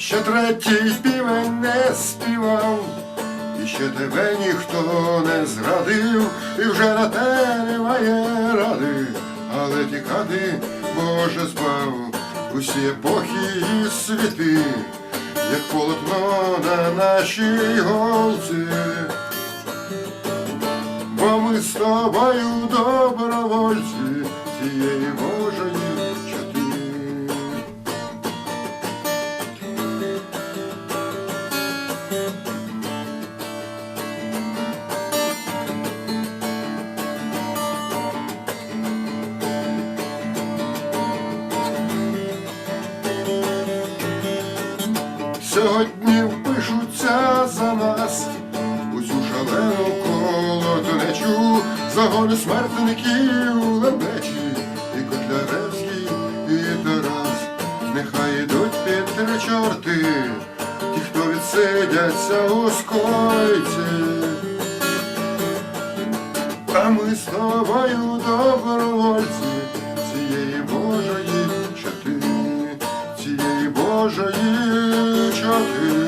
ще третій півень не співав, і ще тебе ніхто не зрадив, і вже на те немає ради, але тікати Боже збав усі епохи і світи, як полотно на нашій голці. Бо ми з тобою добровольці цієї Божої Сьогодні впишуться за нас у цю шалену колотнечу загони смертників лебечі і Котляревський, і Тарас. Нехай йдуть під три чорти, ті, хто відсидяться у скойці. А ми з тобою добровольці цієї Божої чати, цієї Божої country